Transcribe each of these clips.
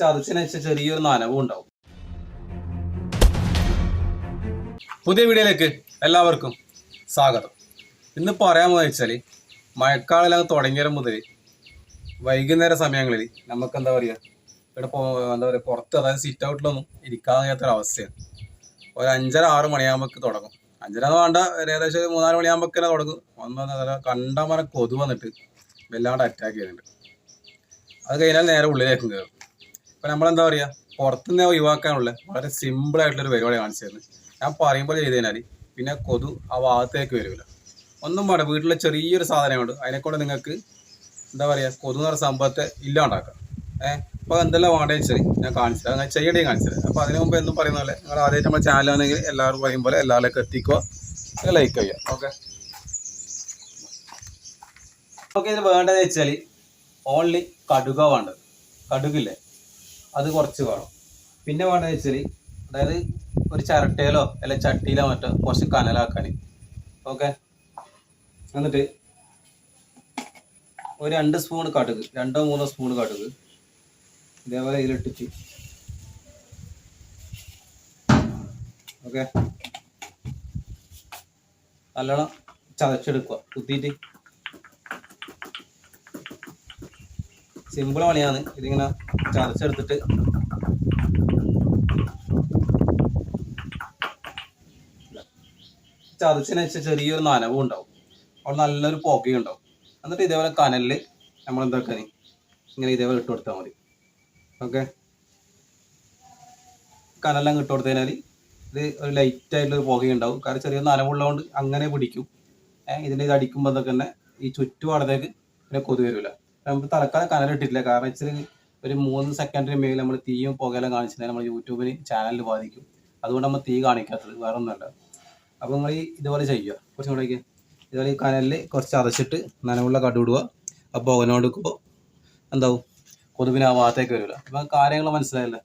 ചതച്ചതിനനുസരിച്ച് ചെറിയൊരു നനവും ഉണ്ടാവും. പുതിയ വീഡിയോയിലേക്ക് എല്ലാവർക്കും സ്വാഗതം. ഇന്ന് പറയാൻ വെച്ചാൽ മഴക്കാലം തുടങ്ങിയത് മുതൽ വൈകുന്നേര സമയങ്ങളിൽ നമുക്ക് എന്താ പറയുക ഇവിടെ പോ എന്താ പറയുക പുറത്ത് അതായത് സിറ്റ് ഔട്ടിലൊന്നും ഇരിക്കാൻ കഴിയാത്തൊരു അവസ്ഥയാണ് ഒരു അഞ്ചര ആറ് മണിയാകുമ്പോൾ തുടങ്ങും. അഞ്ചര എന്ന് വേണ്ട ഏകദേശം മൂന്നാൽ മണിയാകുമ്പോൾ തന്നെ തുടങ്ങും. ഒന്ന് കണ്ടമന കൊതു വന്നിട്ട് വല്ലാണ്ട് അറ്റാക്ക് ചെയ്യുന്നുണ്ട്. അത് കഴിഞ്ഞാൽ നേരെ ഉള്ളിലേക്കും കയറും ഇപ്പം നമ്മളെന്താ പറയുക പുറത്തുനിന്ന് ഒഴിവാക്കാനുള്ള വളരെ സിമ്പിൾ ആയിട്ടുള്ളൊരു പരിപാടി കാണിച്ചു തരുന്നത് ഞാൻ പറയുമ്പോൾ ചെയ്ത് കഴിഞ്ഞാൽ പിന്നെ കൊതു ആ ഭാഗത്തേക്ക് വരില്ല ഒന്നും വേണ്ട വീട്ടിലെ ചെറിയൊരു സാധനമുണ്ട്. അതിനെക്കൊണ്ട് നിങ്ങൾക്ക് എന്താ പറയുക കൊതു എന്ന് സംഭവത്തെ ഇല്ലാണ്ടാക്കാം. ഏഹ് അപ്പോൾ എന്തെല്ലാം വേണ്ടതെന്ന് വെച്ചാൽ ഞാൻ കാണിച്ചത് അങ്ങനെ ചെയ്യേണ്ടേ കാണിച്ചത് അപ്പോൾ അതിന് മുമ്പ് എന്നും പറയുന്ന പോലെ നിങ്ങൾ ആദ്യമായിട്ട് നമ്മുടെ ചാനലാണെങ്കിൽ എല്ലാവരും പറയും പോലെ എല്ലാവരിലേക്ക് എത്തിക്കുക. ലൈക്ക് ചെയ്യുക. ഓക്കെ ഓക്കെ ഇതിന് വേണ്ടതെന്ന് വെച്ചാൽ ഓൺലി കടുക വേണ്ടത്. കടുകില്ലേ? അത് കുറച്ച് വേണം. പിന്നെ വേണമെന്ന് വെച്ചാൽ അതായത് ഒരു ചിരട്ടയിലോ അല്ലെ ചട്ടിയിലോ മറ്റോ കുറച്ച് കനലാക്കാൻ ഓക്കെ? എന്നിട്ട് ഒരു രണ്ട് സ്പൂൺ കടുക് രണ്ടോ മൂന്നോ സ്പൂൺ കടുക് ഇതേപോലെ ഇതിലിട്ടിച്ച് ഓക്കെ? നല്ലോണം ചതച്ചെടുക്കുക. കുത്തിയിട്ട് സിമ്പിൾ പണിയാണ്. ഇതിങ്ങനെ ചതച്ചെടുത്തിട്ട് ചതച്ചതിന് വെച്ചാൽ ചെറിയൊരു നനവും ഉണ്ടാവും. അവിടെ നല്ലൊരു പുകയും ഉണ്ടാവും. എന്നിട്ട് ഇതേപോലെ കനലിൽ നമ്മൾ എന്താക്കാൻ ഇങ്ങനെ ഇതേപോലെ ഇട്ട് കൊടുത്താൽ മതി. ഓക്കെ? കനലെല്ലാം ഇട്ട് കൊടുത്തു കഴിഞ്ഞാൽ ഇത് ഒരു ലൈറ്റായിട്ടുള്ളൊരു ആയിട്ടുള്ള പുകയും ഉണ്ടാവും. കാരണം ചെറിയ നനവുള്ളതുകൊണ്ട് അങ്ങനെ പിടിക്കും. ഇതിന്റെ ഇത് അടിക്കുമ്പോൾ തന്നെ ഈ ചുറ്റുപാടത്തേക്ക് പിന്നെ കൊതു വരില്ല നമുക്ക് തലക്കാലം കനലിട്ടിട്ടില്ല കാരണം വെച്ചാൽ ഒരു മൂന്ന് സെക്കൻഡിന് മേൽ നമ്മൾ തീയും പുകയെല്ലാം കാണിച്ചിട്ടുണ്ടെങ്കിൽ നമ്മൾ യൂട്യൂബിന് ചാനലിൽ ബാധിക്കും. അതുകൊണ്ട് നമ്മൾ തീ കാണിക്കാത്തത്. വേറെ ഒന്നുമല്ല അപ്പോൾ നിങ്ങൾ ഈ ഇതുപോലെ ചെയ്യുക. കുറച്ചും കൂടെ ഒക്കെ ഇതുപോലെ ഈ കനലിൽ കുറച്ച് അതച്ചിട്ട് നനവുള്ള കടു ഇടുക. അപ്പോൾ പുകനോടുക്കുമ്പോൾ എന്താവും? കൊതുവിന് ആ ഭാഗത്തേക്ക് വരില്ല. അപ്പം കാര്യങ്ങൾ മനസ്സിലായല്ലേ?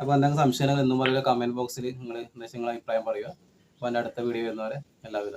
അപ്പോൾ എന്തെങ്കിലും സംശയങ്ങൾ എന്നും പറയുക കമന്റ് ബോക്സിൽ നിങ്ങൾ എന്താ നിങ്ങളുടെ അഭിപ്രായം പറയുക. അപ്പോൾ എന്റെ അടുത്ത വീഡിയോ വരുന്നവരെ എല്ലാവിധ